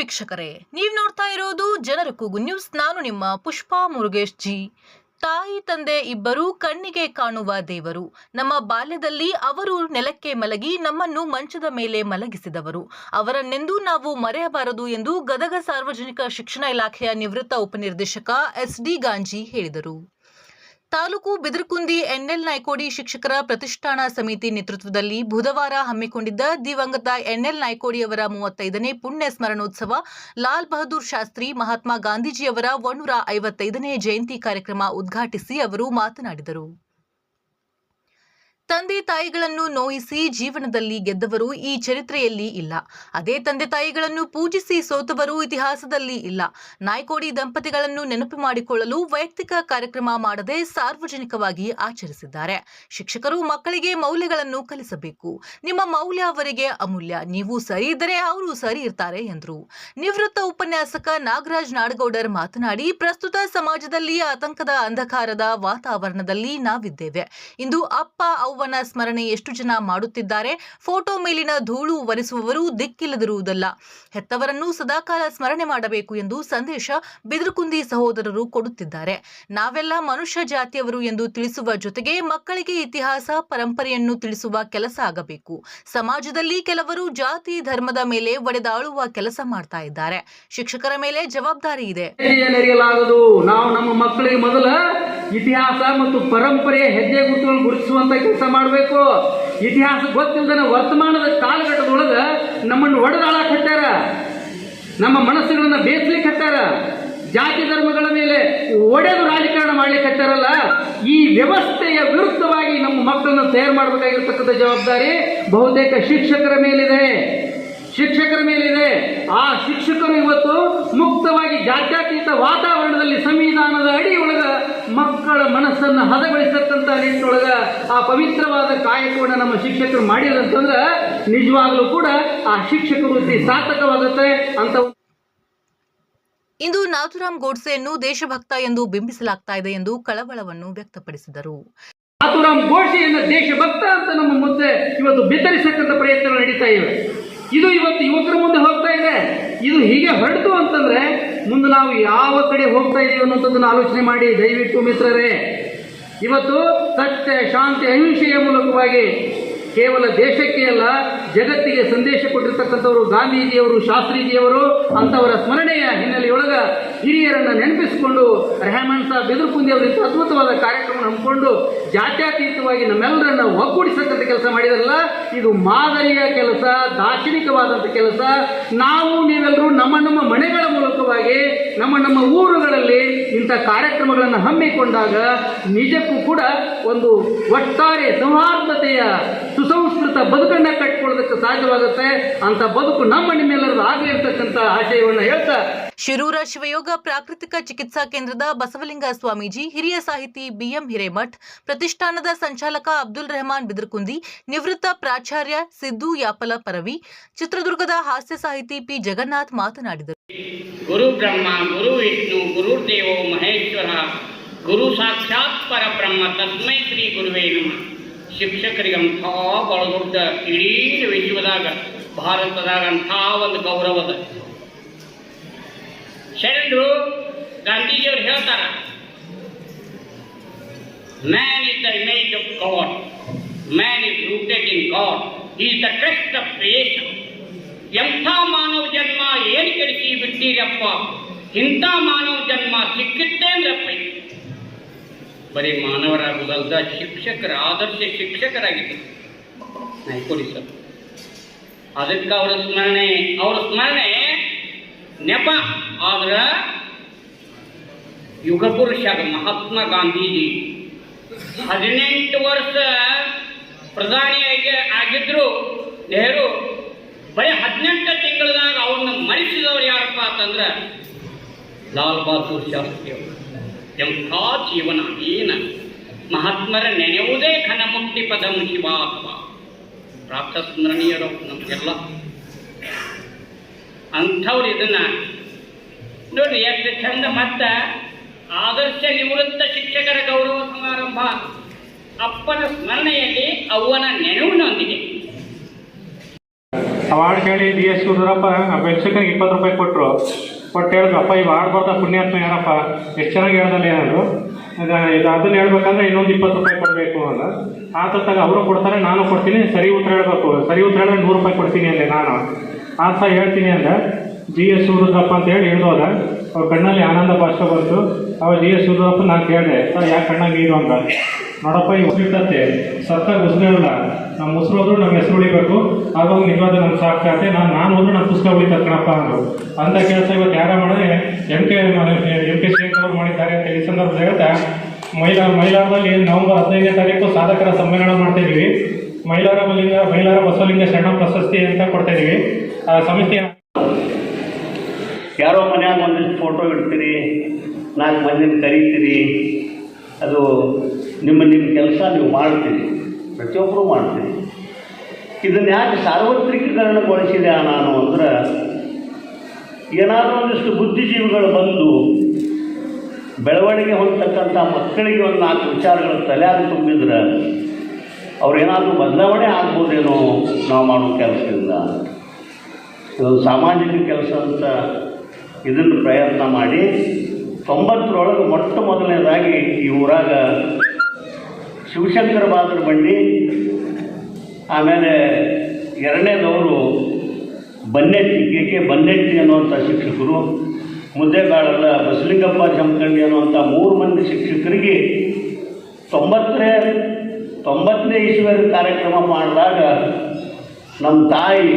ವೀಕ್ಷಕರೇ, ನೀವು ನೋಡ್ತಾ ಇರೋದು ಜನರ ಕೂಗು ನ್ಯೂಸ್. ನಾನು ನಿಮ್ಮ ಪುಷ್ಪಾ ಮುರುಗೇಶ್ ಜಿ. ತಾಯಿ, ತಂದೆ ಇಬ್ಬರೂ ಕಣ್ಣಿಗೆ ಕಾಣುವ ದೇವರು. ನಮ್ಮ ಬಾಲ್ಯದಲ್ಲಿ ಅವರು ನೆಲಕ್ಕೆ ಮಲಗಿ ನಮ್ಮನ್ನು ಮಂಚದ ಮೇಲೆ ಮಲಗಿಸಿದವರು. ಅವರನ್ನೆಂದು ನಾವು ಮರೆಯಬಾರದು ಎಂದು ಗದಗ ಸಾರ್ವಜನಿಕ ಶಿಕ್ಷಣ ಇಲಾಖೆಯ ನಿವೃತ್ತ ಉಪನಿರ್ದೇಶಕ ಎಸ್ ಡಿ ಗಾಂಜಿ ಹೇಳಿದರು. ತಾಲೂಕು ಬಿದರಕುಂದಿ ಎನ್ಎಲ್ ನಾಯ್ಕೋಡಿ ಶಿಕ್ಷಕರ ಪ್ರತಿಷ್ಠಾನ ಸಮಿತಿ ನೇತೃತ್ವದಲ್ಲಿ ಬುಧವಾರ ಹಮ್ಮಿಕೊಂಡಿದ್ದ ದಿವಂಗತ ಎನ್ಎಲ್ ನಾಯ್ಕೋಡಿ ಅವರ ಮೂವತ್ತೈದನೇ ಪುಣ್ಯ ಸ್ಮರಣೋತ್ಸವ, ಲಾಲ್ ಬಹದ್ದೂರ್ ಶಾಸ್ತ್ರಿ, ಮಹಾತ್ಮ ಗಾಂಧೀಜಿಯವರ ಒಂದೂರ ಐವತ್ತೈದನೇ ಜಯಂತಿ ಕಾರ್ಯಕ್ರಮ ಉದ್ಘಾಟಿಸಿ ಅವರು ಮಾತನಾಡಿದರು. ತಂದೆ ತಾಯಿಗಳನ್ನು ನೋಯಿಸಿ ಜೀವನದಲ್ಲಿ ಗೆದ್ದವರು ಈ ಚರಿತ್ರೆಯಲ್ಲಿ ಇಲ್ಲ. ಅದೇ ತಂದೆ ತಾಯಿಗಳನ್ನು ಪೂಜಿಸಿ ಸೋತವರು ಇತಿಹಾಸದಲ್ಲಿ ಇಲ್ಲ. ನಾಯ್ಕೋಡಿ ದಂಪತಿಗಳನ್ನು ನೆನಪು ಮಾಡಿಕೊಳ್ಳಲು ವೈಯಕ್ತಿಕ ಕಾರ್ಯಕ್ರಮ ಮಾಡದೆ ಸಾರ್ವಜನಿಕವಾಗಿ ಆಚರಿಸಿದ್ದಾರೆ. ಶಿಕ್ಷಕರು ಮಕ್ಕಳಿಗೆ ಮೌಲ್ಯಗಳನ್ನು ಕಲಿಸಬೇಕು. ನಿಮ್ಮ ಮೌಲ್ಯ ಅವರಿಗೆ ಅಮೂಲ್ಯ. ನೀವು ಸರಿ ಇದ್ದರೆ ಅವರು ಸರಿ ಇರ್ತಾರೆ ಎಂದರು. ನಿವೃತ್ತ ಉಪನ್ಯಾಸಕ ನಾಗರಾಜ್ ನಾಡಗೌಡರ್ ಮಾತನಾಡಿ, ಪ್ರಸ್ತುತ ಸಮಾಜದಲ್ಲಿ ಆತಂಕದ ಅಂಧಕಾರದ ವಾತಾವರಣದಲ್ಲಿ ನಾವಿದ್ದೇವೆ. ಇಂದು ಅಪ್ಪ ಅವ್ವನ ಸ್ಮರಣೆ ಎಷ್ಟು ಜನ ಮಾಡುತ್ತಿದ್ದಾರೆ? ಫೋಟೋ ಮೇಲಿನ ಧೂಳು ಒರೆಸುವವರು ದಿಕ್ಕಿಲ್ಲದಿರುವುದಲ್ಲ. ಹೆತ್ತವರನ್ನು ಸದಾಕಾಲ ಸ್ಮರಣೆ ಮಾಡಬೇಕು ಎಂದು ಸಂದೇಶ ಬಿದಿರುಕುಂದಿ ಸಹೋದರರು ಕೊಡುತ್ತಿದ್ದಾರೆ. ನಾವೆಲ್ಲ ಮನುಷ್ಯ ಜಾತಿಯವರು ಎಂದು ತಿಳಿಸುವ ಜೊತೆಗೆ ಮಕ್ಕಳಿಗೆ ಇತಿಹಾಸ, ಪರಂಪರೆಯನ್ನು ತಿಳಿಸುವ ಕೆಲಸ ಆಗಬೇಕು. ಸಮಾಜದಲ್ಲಿ ಕೆಲವರು ಜಾತಿ, ಧರ್ಮದ ಮೇಲೆ ಒಡೆದಾಳುವ ಕೆಲಸ ಮಾಡ್ತಾ ಇದ್ದಾರೆ. ಶಿಕ್ಷಕರ ಮೇಲೆ ಜವಾಬ್ದಾರಿ ಇದೆ. ನಾವು ಮಕ್ಕಳಿಗೆ ಇತಿಹಾಸ ಮತ್ತು ಪರಂಪರೆಯ ಹೆಜ್ಜೆ ಗುರುತಿಸುವಂತ ಕೆಲಸ ಮಾಡಬೇಕು? ಇತಿಹಾಸ ಗೊತ್ತಿಲ್ಲದನ ವರ್ತಮಾನದ ಕಾಲಘಟ್ಟದೊಳಗೆ ನಮ್ಮನ್ನು ಒಡೆದಾಳಕ್ಕೆ ಹತ್ತಾರ ನಮ್ಮ ಮನಸ್ಸುಗಳನ್ನ ಬೇಯಿಸ್ಲಿಕ್ಕೆ ಹತ್ತಾರ ಜಾತಿ ಧರ್ಮಗಳ ಮೇಲೆ ಒಡೆದು ರಾಜಕಾರಣ ಮಾಡ್ಲಿಕ್ಕೆ ಹತ್ತಾರಲ್ಲ ಈ ವ್ಯವಸ್ಥೆಯ ವಿರುದ್ಧವಾಗಿ ನಮ್ಮ ಮಕ್ಕಳನ್ನು ತಯಾರು ಮಾಡಬೇಕಾಗಿರ್ತಕ್ಕಂಥ ಜವಾಬ್ದಾರಿ ಬಹುತೇಕ ಶಿಕ್ಷಕರ ಮೇಲಿದೆ. ಶಿಕ್ಷಕರ ಮೇಲಿದೆ. ಆ ಶಿಕ್ಷಕರು ಇವತ್ತು ಮುಕ್ತವಾಗಿ ಜಾತ್ಯಾತೀತ ವಾತಾವರಣದಲ್ಲಿ ಸಂವಿಧಾನದ ಅಡಿಯೊಳಗ ಮಕ್ಕಳ ಮನಸ್ಸನ್ನು ಹದಗೊಳಿಸತಕ್ಕಂಥ ನಿಟ್ಟಿನೊಳಗ ಆ ಪವಿತ್ರವಾದ ಕಾಯಕವನ್ನು ನಮ್ಮ ಶಿಕ್ಷಕರು ಮಾಡಿದಂತಂದ್ರೆ ನಿಜವಾಗಲೂ ಕೂಡ ಆ ಶಿಕ್ಷಕ ವೃತ್ತಿ ಸಾರ್ಥಕವಾಗುತ್ತೆ ಅಂತ ಇಂದು ನಾಥುರಾಮ್ ಗೋಡ್ಸೆಯನ್ನು ದೇಶಭಕ್ತ ಎಂದು ಬಿಂಬಿಸಲಾಗ್ತಾ ಇದೆ ಎಂದು ಕಳವಳವನ್ನು ವ್ಯಕ್ತಪಡಿಸಿದರು. ನಾಥುರಾಮ್ ಗೋಡ್ಸೆಯನ್ನು ದೇಶಭಕ್ತ ಅಂತ ನಮ್ಮ ಮುಂದೆ ಇವತ್ತು ಬಿತ್ತರಿಸತಕ್ಕಂಥ ಪ್ರಯತ್ನಗಳು ನಡೀತಾ ಇವೆ. ಇದು ಇವತ್ತು ಯುವಕರ ಮುಂದೆ ಹೋಗ್ತಾ ಇದೆ. ಇದು ಹೀಗೆ ಹೊರಡ್ತು ಅಂತಂದ್ರೆ ಮುಂದೆ ನಾವು ಯಾವ ಕಡೆ ಹೋಗ್ತಾ ಇದೀವಿ ಅನ್ನೋಂಥದ್ದನ್ನು ಆಲೋಚನೆ ಮಾಡಿ, ದಯವಿಟ್ಟು ಮಿತ್ರರೇ. ಇವತ್ತು ಸತ್ಯ, ಶಾಂತಿ, ಅಹಿಂಸೆಯ ಮೂಲಕವಾಗಿ ಕೇವಲ ದೇಶಕ್ಕೆ ಅಲ್ಲ, ಜಗತ್ತಿಗೆ ಸಂದೇಶ ಕೊಟ್ಟಿರ್ತಕ್ಕಂಥವರು ಗಾಂಧೀಜಿಯವರು, ಶಾಸ್ತ್ರೀಜಿಯವರು, ಅಂಥವರ ಸ್ಮರಣೆಯ ಹಿನ್ನೆಲೆಯೊಳಗ ಹಿರಿಯರನ್ನು ನೆನಪಿಸಿಕೊಂಡು ರೆಹಮಾನ್ ಸಾಬ್, ಬೆದರ್ಪುಂದಿ ಅವರು ಇಂಥ ಅದ್ಭುತವಾದ ಕಾರ್ಯಕ್ರಮ ಹಮ್ಮಿಕೊಂಡು ಜಾತ್ಯತೀತವಾಗಿ ನಮ್ಮೆಲ್ಲರನ್ನ ಒಗ್ಗೂಡಿಸತಕ್ಕಂಥ ಕೆಲಸ ಮಾಡಿದರಲ್ಲ, ಇದು ಮಾದರಿಯ ಕೆಲಸ, ದಾರ್ಶನಿಕವಾದಂಥ ಕೆಲಸ. ನಾವು ನೀವೆಲ್ಲರೂ ನಮ್ಮ ನಮ್ಮ ಮನೆಗಳ ಮೂಲಕವಾಗಿ, ನಮ್ಮ ನಮ್ಮ ಊರುಗಳಲ್ಲಿ ಇಂಥ ಕಾರ್ಯಕ್ರಮಗಳನ್ನು ಹಮ್ಮಿಕೊಂಡಾಗ ನಿಜಕ್ಕೂ ಕೂಡ ಒಂದು ಒಟ್ಟಾರೆ ಸೌಹಾರ್ದತೆಯ ಸುಸಂಸ್ಕೃತ ಬದುಕನ್ನ ಕಟ್ಕೊಳ್ಳೋದಕ್ಕೆ ಸಾಧ್ಯವಾಗುತ್ತೆ ಅಂತ ಬದುಕು ನಮ್ಮ ನಿಮ್ಮೆಲ್ಲರದು ಆಗಲಿ ಇರ್ತಕ್ಕಂಥ ಆಶಯವನ್ನು ಹೇಳ್ತಾ ಶಿರೂರ ಶಿವಯೋಗ ಪ್ರಾಕೃತಿಕ ಚಿಕಿತ್ಸಾ ಕೇಂದ್ರದ ಬಸವಲಿಂಗ ಸ್ವಾಮೀಜಿ ಹಿರಿಯ ಸಾಹಿತಿ ಬಿಎಂ ಹಿರೇಮಠ್ ಪ್ರತಿಷ್ಠಾನದ ಸಂಚಾಲಕ ಅಬ್ದುಲ್ ರೆಹಮಾನ್ ಬಿದರ್ಕುಂದಿ ನಿವೃತ್ತ ಪ್ರಾಚಾರ್ಯ ಸಿದ್ದು ಯಾಪಲ ಪರವಿ ಚಿತ್ರದುರ್ಗದ ಹಾಸ್ಯ ಸಾಹಿತಿ ಪಿ ಜಗನ್ನಾಥ್ ಮಾತನಾಡಿದರು. ಗುರು ಬ್ರಹ್ಮ ಗುರು ವಿಷ್ಣು ಗುರು ದೇವೋ ಮಹೇಶ್ವರ ಗುರು ಸಾಕ್ಷಾತ್ ಪರಬ್ರಹ್ಮ ತಸ್ಮೈ ಶ್ರೀ ಗುರುವೇ ನಮಃ. ಶಿಕ್ಷಕರಿಗೆ ಅಂಥ ಬಹಳ ದೊಡ್ಡ ಇಡೀ ವಿಶ್ವದಾಗ ಭಾರತದಾಗ ಅಂಥ ಒಂದು ಗೌರವದ ಶರಣರು ಗಾಂಧೀಜಿಯವರು ಹೇಳ್ತಾರ man is the image of God man is rooted in God is the crest of creation ಎಂಥ ಮಾನವ ಜನ್ಮ ಏನು ಕೆಡಿಸಿ ಬಿಟ್ಟಿರಪ್ಪ ಇಂಥ ಮಾನವ ಜನ್ಮ ಸಿಕ್ಕಿತ್ತೇಂದ್ರಪ್ಪ. ಬರೀ ಮಾನವರಾಗುವುದಲ್ದ ಶಿಕ್ಷಕರ, ಆದರ್ಶ ಶಿಕ್ಷಕರಾಗಿದ್ದರು ನಾಯ್ಕೊಡಿ ಸರ್. ಅದಕ್ಕೆ ಅವರ ಸ್ಮರಣೆ ಅವರ ಸ್ಮರಣೆ ನೆಪ. ಆದ್ರ ಯುಗ ಪುರುಷ ಮಹಾತ್ಮ ಗಾಂಧೀಜಿ ಹದಿನೆಂಟು ವರ್ಷ ಪ್ರಧಾನಿಯಾಗಿ ಆಗಿದ್ರು. ನೆಹರು ಬರೀ ಹದಿನೆಂಟು ತಿಂಗಳದಾಗ ಅವ್ರನ್ನ ಮರಿಸಿದವ್ರು ಯಾರಪ್ಪ ಅಂತಂದ್ರೆ ಲಾಲ್ ಬಹದ್ದೂರ್ ಶಾಸ್ತ್ರಿ ಎಂಥ ಜೀವನ ಏನ ಮಹಾತ್ಮರ ನೆನೆಯುವುದೇ ಘನಮುಕ್ತಿ ಪದಂ ಶಿವಾತ್ಮ. ಪ್ರಾಪ್ತ ಸ್ಮರಣೀಯರು ನಮಗೆಲ್ಲ. ಅಂಥವ್ರು ಇದನ್ನ ನೋಡಿ, ಎಷ್ಟು ಚಂದ ಮತ್ತ ಆದರ್ಶ ನಿವೃತ್ತ ಶಿಕ್ಷಕರ ಗೌರವ ಸಮಾರಂಭ. ಅಪ್ಪನ ಸ್ಮರಣೆಯಲ್ಲಿ ಅವ್ವನ ನೆನವಿನೊಂದಿಗೆ ಅವಾರ್ಡ್ ಕೇಳಿ ಡಿ ಎಸ್ ಶಿವರುದ್ರಪ್ಪ ಅಪೇಕ್ಷಕರಿಗೆ ಇಪ್ಪತ್ತು ರೂಪಾಯಿ ಕೊಟ್ಟರು ಕೊಟ್ಟು ಹೇಳಿದ್ರು ಅಪ್ಪ ಆಡ್ಬಾರ್ದ ಪುಣ್ಯಾತ್ಮ ಯಾರಪ್ಪ? ಎಷ್ಟು ಚೆನ್ನಾಗಿ ಹೇಳ್ದಲ್ಲ ಏನಾದ್ರು? ಇದು ಅದನ್ನ ಹೇಳ್ಬೇಕಂದ್ರೆ ಇನ್ನೊಂದು ಇಪ್ಪತ್ತು ರೂಪಾಯಿ ಕೊಡಬೇಕು ಅಂತ ತಗ ಅವರು ಕೊಡ್ತಾರೆ, ನಾನು ಕೊಡ್ತೀನಿ. ಸರಿ ಉತ್ತರ ಹೇಳ್ಬೇಕು. ಸರಿ ಉತ್ತರ ಹೇಳಿದ್ರೆ ನೂರು ರೂಪಾಯಿ ಕೊಡ್ತೀನಿ ಅಂದೆ ನಾನು. ಆ ಸಹ ಹೇಳ್ತೀನಿ ಅಂದೆ. ಜಿ ಎಸ್ ಶಿವರುದ್ರಪ್ಪ ಅಂತ ಹೇಳಿ ಹೇಳ್ದೋದ. ಅವ್ರ ಕಣ್ಣಲ್ಲಿ ಆನಂದ ಭಾಷೆ ಬಂತು. ಅವ ಜಿ ಎಸ್ ಶಿವರುದ್ರಪ್ಪ ನಾನು ಕೇಳಿದೆ ಸರ್ ಯಾಕೆ ಕಣ್ಣಾಗ ನೀರು ಅಂತ? ನೋಡಪ್ಪ, ಈ ಉಸಿರ್ತತೆ ಸರ್ಕಾರ ಉಸಿರಿಲ್ಲ ನಮ್ಮ ಮೊಸರು ಹೋದ್ರು ನಮ್ಮ ಹೆಸರು ಉಳಿಬೇಕು. ಆವಾಗ ನಿಜವಾದ ನಮ್ಮ ಸಾಕ್ಷಾತೆ ನಾನು ನಾನು ಹೋದ್ರು ನನ್ನ ಪುಸ್ತಕ ಉಳಿತಾರೆ ಕಣಪ್ಪ ಅಂದರು. ಅಂತ ಕೆಲಸ ಇವತ್ತು ಯಾರ ಮಾಡಿದ್ರೆ M K M K Shekhar ಅವರು ಮಾಡಿದ್ದಾರೆ ಅಂತ ಈ ಸಂದರ್ಭದಲ್ಲಿ ಮಹಿಳಾ ಮಹಿಳಾರಲ್ಲಿ ನವೆಂಬರ್ ಹದಿನೈದನೇ ತಾರೀಕು ಸಾಧಕರ ಸಮ್ಮೇಳನ ಮಾಡ್ತಾ ಇದೀವಿ. ಮಹಿಳಾರ ಬಲಿಂಗ ಮಹಿಳಾರ ಬಸವಲಿಂಗ ಶರಣ ಪ್ರಶಸ್ತಿ ಅಂತ ಕೊಡ್ತಾ ಇದೀವಿ. ಆ ಸಮಿತಿಯ ಯಾರೋ ಮನೆಯಾಗ ಒಂದಿಷ್ಟು ಫೋಟೋ ಇಡ್ತೀರಿ, ನಾಲ್ಕು ಮಂದಿನ ಕರೀತೀರಿ, ಅದು ನಿಮ್ಮ ನಿಮ್ಮ ಕೆಲಸ ನೀವು ಮಾಡ್ತೀರಿ. ಪ್ರತಿಯೊಬ್ಬರು ಮಾಡ್ತೀರಿ. ಇದನ್ನ ಯಾಕೆ ಸಾರ್ವತ್ರಿಕೀಕರಣಗೊಳಿಸಿದೆ ನಾನು ಅಂದ್ರೆ ಏನಾದರೂ ಒಂದಿಷ್ಟು ಬುದ್ಧಿಜೀವಿಗಳು ಬಂದು ಬೆಳವಣಿಗೆ ಹೊಂದತಕ್ಕಂಥ ಮಕ್ಕಳಿಗೆ ಒಂದು ನಾಲ್ಕು ವಿಚಾರಗಳು ತಲೆಯಾಗಿ ತುಂಬಿದ್ರೆ ಅವ್ರೇನಾದರೂ ಬದಲಾವಣೆ ಆಗ್ಬೋದೇನೋ ನಾವು ಮಾಡೋ ಕೆಲಸದಿಂದ. ಇದೊಂದು ಸಾಮಾಜಿಕ ಕೆಲಸ ಅಂತ ಇದನ್ನು ಪ್ರಯತ್ನ ಮಾಡಿ ತೊಂಬತ್ತರೊಳಗೆ ಮೊಟ್ಟ ಮೊದಲನೇದಾಗಿ ಈ ಊರಾಗ ಶಿವಶಂಕರ ಬಾದ್ರ ಬಂಡಿ ಆಮೇಲೆ ಎರಡನೇದವರು ಬನ್ನೆಟ್ಟಿ, ಕೆ ಕೆ ಬನ್ನೆಟ್ಟಿ ಅನ್ನುವಂಥ ಶಿಕ್ಷಕರು. ಮುದ್ದೆಗಾಡಲ್ಲ ಬಸಲಿಂಗಪ್ಪ ಜಮಖಂಡಿ ಅನ್ನುವಂಥ ಮೂರು ಮಂದಿ ಶಿಕ್ಷಕರಿಗೆ ತೊಂಬತ್ತನೇ ತೊಂಬತ್ತನೇ ಈಶ್ವರಿ ಕಾರ್ಯಕ್ರಮ ಮಾಡಿದಾಗ ನಮ್ಮ ತಾಯಿ,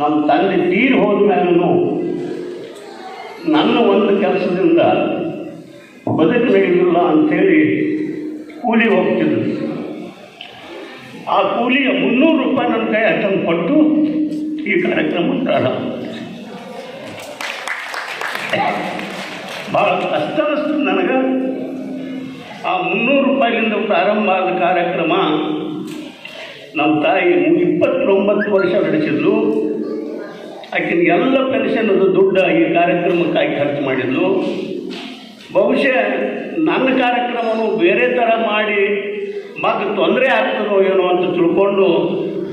ನಮ್ಮ ತಂದೆ ತೀರಿ ಹೋದ ಮೇಲೂ ನನ್ನ ಒಂದು ಕೆಲಸದಿಂದ ಬದುಕು ನಡೆಯುವುದಿಲ್ಲ ಅಂಥೇಳಿ ಕೂಲಿ ಹೋಗ್ತಿದ್ರು. ಆ ಕೂಲಿಯ ಮುನ್ನೂರು ರೂಪಾಯಿ ನನ್ನ ಕೈ ತಂದು ಕೊಟ್ಟು ಈ ಕಾರ್ಯಕ್ರಮ ಪ್ರಾರಂಭ. ಭಾಳ ಕಷ್ಟ ನನಗೆ. ಆ ಮುನ್ನೂರು ರೂಪಾಯಿಯಿಂದ ಪ್ರಾರಂಭ ಆದ ಕಾರ್ಯಕ್ರಮ ನಮ್ಮ ತಾಯಿ ಇಪ್ಪತ್ತೊಂಬತ್ತು ವರ್ಷ ನಡೆಸಿದ್ಲು. ಆಕಿನ ಎಲ್ಲ ಪೆನ್ಷನ್ ದುಡ್ಡು ಈ ಕಾರ್ಯಕ್ರಮಕ್ಕಾಗಿ ಖರ್ಚು ಮಾಡಿದ್ಲು. ಬಹುಶಃ ನನ್ನ ಕಾರ್ಯಕ್ರಮವನ್ನು ಬೇರೆ ಥರ ಮಾಡಿ ಮಗ ತೊಂದರೆ ಆಗ್ತದೋ ಏನೋ ಅಂತ ತಿಳ್ಕೊಂಡು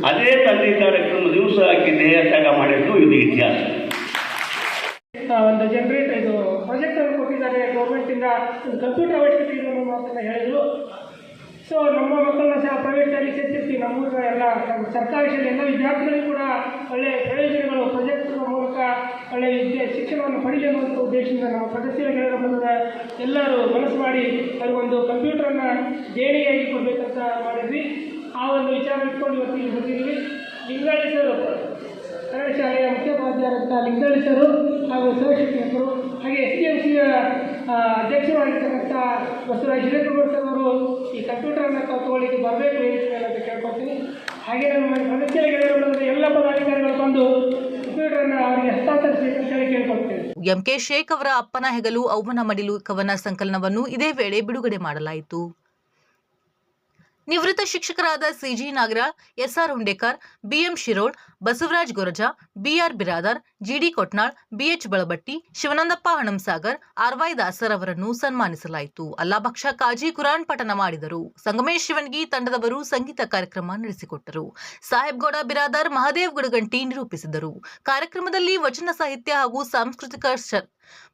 ಅದೇ ತಂದೆ ಕಾರ್ಯಕ್ರಮ ದಿವಸ ದೇಹ ತ್ಯಾಗ ಮಾಡಿದ್ದು ಇದು ಇತಿಹಾಸ. ಒಂದು ಜನರೇಟ್ ಇದು ಪ್ರಾಜೆಕ್ಟ್ ಅನ್ನು ಕೊಟ್ಟಿದ್ದಾರೆ. ಗೌರ್ಮೆಂಟಿಂದ ಕಂಪ್ಯೂಟರ್ ಅವಶ್ಯಕತೆ ಇದೆ ಮಾತನ್ನ ಹೇಳಿದ್ರು. ಸೊ ನಮ್ಮ ಮಕ್ಕಳನ್ನ ಸಹ ಪ್ರೈವೇಟ್ ಶಾಲೆಗೆ ಸೇರ್ತಿರ್ತೀವಿ ನಮ್ಮೂರ ಎಲ್ಲ ಸರ್ಕಾರಿ ಶಾಲೆ ಎಲ್ಲ ವಿದ್ಯಾರ್ಥಿಗಳಿಗೆ ಕೂಡ ಒಳ್ಳೆ ಪ್ರಯೋಜನಗಳು ಪ್ರಾಜೆಕ್ಟ್ಗಳ ಮೂಲಕ ಒಳ್ಳೆ ವಿದ್ಯೆ, ಶಿಕ್ಷಣವನ್ನು ಪಡೆಯಲಿ ಅನ್ನುವಂಥ ಉದ್ದೇಶದಿಂದ ನಮ್ಮ ಸದಸ್ಯರ ಬಂದ ಎಲ್ಲರೂ ಮನಸ್ಸು ಮಾಡಿ ಅವ್ರಿಗೊಂದು ಕೊಡಬೇಕಂತ ಮಾಡಿದ್ವಿ ವಿಚಾರ ಇಟ್ಕೊಂಡು ಇಲ್ಲಿ ಬಂದಿದ್ದೀವಿ ಲಿಂಗಾಳಿ ಸರ್ ಕನ್ನಡ ಶಾಲೆಯ ಮುಖ್ಯೋಪಾಧ್ಯಾಯರಂಥ ಲಿಂಗಾಳೇಶ್ವರು ಹಾಗೂ ಸಹಶಿಕ್ಷಕರು ಹಾಗೆ ಎಸ್ ಡಿ ಎಂ ಸಿಯ ಅಧ್ಯಕ್ಷರಾಗಿರ್ತಕ್ಕಂಥ ಬಸವರಾಜ್ ಹಿರೇಕುಮಾರ್ ಸರ್ ಅವರು ಈ ಕಂಪ್ಯೂಟರನ್ನು ತಗೊಳ್ಳಿಕ್ಕೆ ಬರಬೇಕು ಅಂತ ಕೇಳ್ಕೊತೀನಿ ಹಾಗೆ ನಮ್ಮ ಸದಸ್ಯರ ಗೆಳೆಯರು ಎಲ್ಲ ಪದಾಧಿಕಾರಿಗಳು ಬಂದು ಕಂಪ್ಯೂಟರನ್ನು ಅವರಿಗೆ ಹಸ್ತಾಂತರಿಸಬೇಕು ಅಂತ ಹೇಳಿ ಕೇಳ್ಕೊಳ್ತೇವೆ. ಎಂಕೆ ಶೇಖ್ ಅವರ ಅಪ್ಪನ ಹೆಗಲು ಅವ್ವನ ಮಡಿಲು ಕವನ ಸಂಕಲನವನ್ನು ಇದೇ ವೇಳೆ ಬಿಡುಗಡೆ ಮಾಡಲಾಯಿತು. ನಿವೃತ್ತ ಶಿಕ್ಷಕರಾದ C G Nagar S R Hundekar, B M Shirol, Basavaraj Goraja, B R Biradar, G D Kotnal, B H Balabatti, Shivanandappa Hanamsagar, R Y Dasar ಅವರನ್ನು ಸನ್ಮಾನಿಸಲಾಯಿತು. ಅಲ್ಲಾಭಕ್ಷ ಕಾಜಿ ಕುರಾನ್ ಪಠನ ಮಾಡಿದರು. ಸಂಗಮೇಶ್ ಶಿವನ್ಗಿ ತಂಡದವರು ಸಂಗೀತ ಕಾರ್ಯಕ್ರಮ ನಡೆಸಿಕೊಟ್ಟರು. ಸಾಹೇಬ್ಗೌಡ ಬಿರಾದರ್, ಮಹದೇವ್ ಗುಡಗಂಟಿ ನಿರೂಪಿಸಿದರು. ಕಾರ್ಯಕ್ರಮದಲ್ಲಿ ವಚನ ಸಾಹಿತ್ಯ ಹಾಗೂ ಸಾಂಸ್ಕೃತಿಕ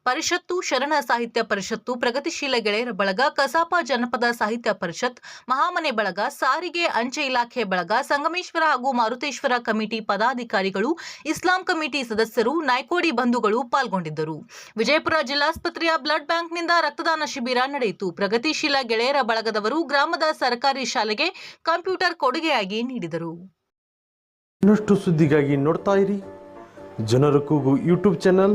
ಪರಿಷತ್ತು, ಶರಣ ಸಾಹಿತ್ಯ ಪರಿಷತ್ತು, ಪ್ರಗತಿಶೀಲ ಗೆಳೆಯರ ಬಳಗ, ಕಸಾಪ ಜನಪದ ಸಾಹಿತ್ಯ ಪರಿಷತ್, ಮಹಾಮನೆ ಬಳಗ, ಸಾರಿಗೆ ಅಂಚೆ ಇಲಾಖೆ ಬಳಗ, ಸಂಗಮೇಶ್ವರ ಹಾಗೂ ಮಾರುತೇಶ್ವರ ಕಮಿಟಿ ಪದಾಧಿಕಾರಿಗಳು, ಇಸ್ಲಾಂ ಕಮಿಟಿ ಸದಸ್ಯರು, ನಾಯ್ಕೋಡಿ ಬಂಧುಗಳು ಪಾಲ್ಗೊಂಡಿದ್ದರು. ವಿಜಯಪುರ ಜಿಲ್ಲಾಸ್ಪತ್ರೆಯ ಬ್ಲಡ್ ಬ್ಯಾಂಕ್ನಿಂದ ರಕ್ತದಾನ ಶಿಬಿರ ನಡೆಯಿತು. ಪ್ರಗತಿಶೀಲ ಗೆಳೆಯರ ಬಳಗದವರು ಗ್ರಾಮದ ಸರ್ಕಾರಿ ಶಾಲೆಗೆ ಕಂಪ್ಯೂಟರ್ ಕೊಡುಗೆಯಾಗಿ ನೀಡಿದರು. ಇನ್ನಷ್ಟು ಸುದ್ದಿಗಾಗಿ ನೋಡ್ತಾ ಇರಿ. ಜನರ ಕೂಗು ಯೂಟ್ಯೂಬ್ ಚಾನಲ್.